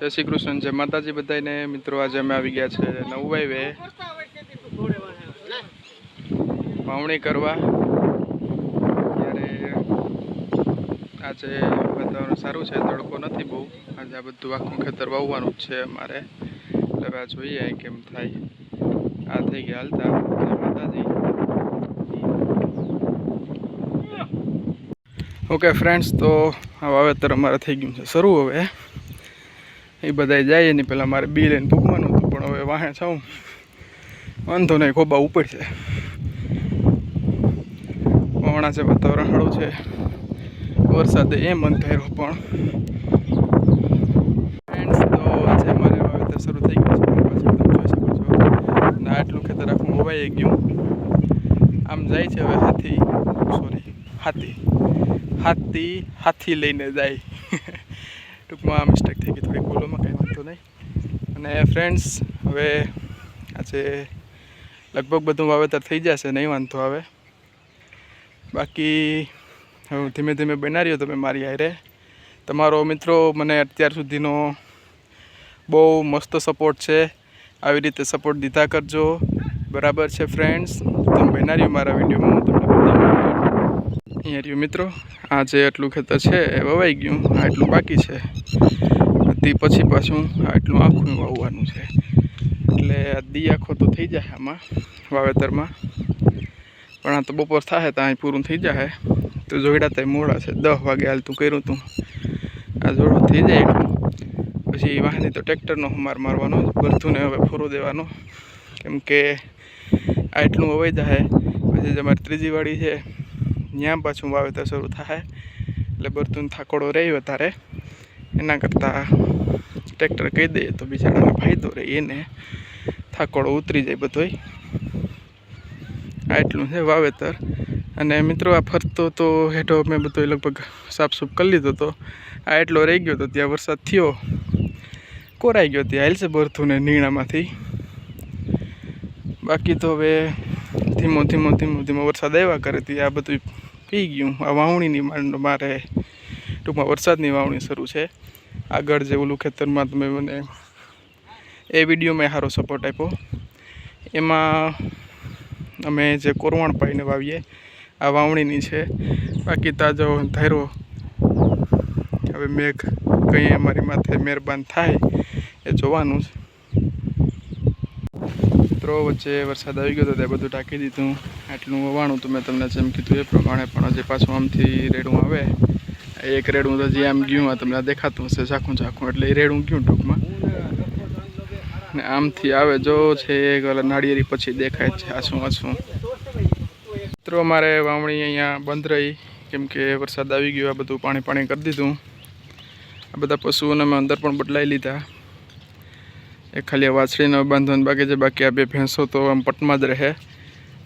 જય શ્રી કૃષ્ણ, જય માતાજી બધાને મિત્રો, આજે અમે આવી ગયા છે નવવાઈ વે. વાવણી કરવા. ત્યારે આજે વાતાવરણ સારું છે, તડકો નથી બહુ. આજે આ બધું આખું ખેતર વાવવાનું જ છે અમારે. એટલે હવે આ જોઈએ કેમ થાય. આ થઈ ગયા હાલતા. માતાજી. ઓકે ફ્રેન્ડ્સ તો આ વાવેતર અમારે થઈ ગયું છે. શરૂ હવે. એ બધા જાય એની પહેલાં મારે બી લઈને ભૂકવાનું હતું, પણ હવે વાહે છાઉં વાંધો નહીં, ખોબા ઉપર છે. પવણા છે, વાતાવરણ સારું છે. વરસાદે એમ અંધાર્યો પણ. ફ્રેન્ડ્સ તો આજે મારે વાવેતર શરૂ થઈ ગયું છે. જોઈ શકો છો. અને આટલું ખેતર આખું હોવાઈ ગયું. આમ જાય છે હવે હાથી સોરી હાથી. હાથી હાથી લઈને જાય. ટૂંકમાં મિસ્ટેક થઈ ગઈ થોડી બોલોમાં કંઈ વાંધો નહીં. અને ફ્રેન્ડ્સ હવે આજે લગભગ બધું વાવેતર થઈ જશે, નહીં વાંધો આવે. બાકી હવે ધીમે ધીમે બનાવ્યો તમે મારી આયરે તમારો મિત્રો મને અત્યાર સુધીનો બહુ મસ્ત સપોર્ટ છે. આવી રીતે સપોર્ટ દીધા કરજો. બરાબર છે ફ્રેન્ડ્સ તમે બનાવ્યો મારા વિડીયોમાં હું તમને અહીંયા મિત્રો આ જે આટલું ખેતર છે એ વવાઈ ગયું, આ એટલું બાકી છે. તે પછી પાછું આટલું આખું વાવવાનું છે. એટલે આ દી આખો તો થઈ જાય આમાં, વાવેતરમાં. પણ આ તો બપોર થાય તો અહીં પૂરું થઈ જાય તો જોઈડા ત્યાં મોડા છે દસ વાગે હાલ તું કર્યું તું. આ જોડો થઈ જાય પછી વાહની તો ટ્રેક્ટરનો માર મારવાનો બરથુંને હવે ફોરો દેવાનો. કેમ કે આ એટલું વવાઈ જાય પછી જે અમારી ત્રીજી વાડી છે ત્યાં પાછું વાવેતર શરૂ થાય. એટલે બરતુન થાકોડો રહે વધારે. એના કરતાં ટ્રેક્ટર કહી દઈએ તો બિચારાને ફાયદો રહે એને. થાકોડો ઉતરી જાય બધોય. આ એટલું છે વાવેતર. અને મિત્રો આ ફરતો તો હેઠો મેં બધો લગભગ સાફસૂફ કરી લીધો તો. આ એટલો રહી ગયો તો ત્યાં વરસાદ થયો. કોરાઈ ગયો ત્યાં. હાલશે ભરતું ને નીણામાંથી. બાકી તો હવે ધીમો ધીમો ધીમો ધીમો વરસાદ આવ્યા કરે ત્યાં આ બધું પી ગયું. આ વાવણીની મારે ટૂંકમાં વરસાદની વાવણી શરૂ છે. આગળ જે ઓલું ખેતરમાં તમે મને એ વીડિયો મેં સારો સપોર્ટ આપ્યો. એમાં અમે જે કોરવણ પાઈને વાવીએ, આ વાવણીની છે. બાકી તાજો ધારો હવે મેઘ કંઈ અમારી માથે મહેરબાન થાય, એ જોવાનું છે મિત્રો, વચ્ચે વરસાદ આવી ગયો હતો તે બધું ઢાંકી દીધું. આટલું વવાણું તો મેં તમને જેમ કીધું એ પ્રમાણે, પણ હજી પાછું આમથી રેડું આવે. એક રેડું તો જે આમ ગયું તમને દેખાતું હશે ઝાખું ઝાખું એટલે એ રેડું ગયું ટૂંકમાં. ને આમથી આવે, જો છે એક નાળિયેરી પછી દેખાય છે, આછું આછું. મિત્રો મારે વાવણી અહીંયા બંધ રહી. કેમ કે વરસાદ આવી ગયો, આ બધું પાણી પાણી કરી દીધું. આ બધા પશુઓને મેં અંદર પણ બદલાઈ લીધા. એ ખાલી વાછડીનો બાંધવાનું બાકી છે, બાકી આ બે ભેંસો તો આમ પટમાં જ રહે.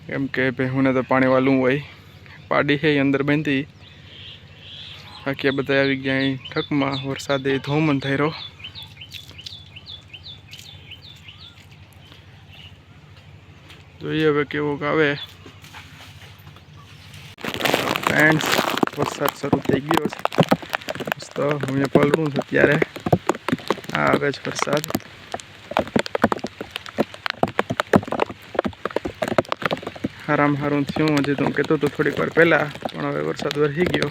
કેમ કે ભેહુને તો પાણી વાલું હોય. પાડી છે એ અંદર બાંધી. બાકી આ બધા આવી ગયા અહીં ઠકમાં. વરસાદે ધોમ અંધાર્યો જોઈએ હવે કેવોક આવે ફ્રેન્ડ્સ વરસાદ શરૂ થઈ ગયો છે. મસ્ત હું પલરું છું ત્યારે આવે છે વરસાદ. હારામ સારું થયું, હજી તો હું કહેતો હતો થોડીક વાર પહેલાં, પણ હવે વરસાદ વરસી ગયો.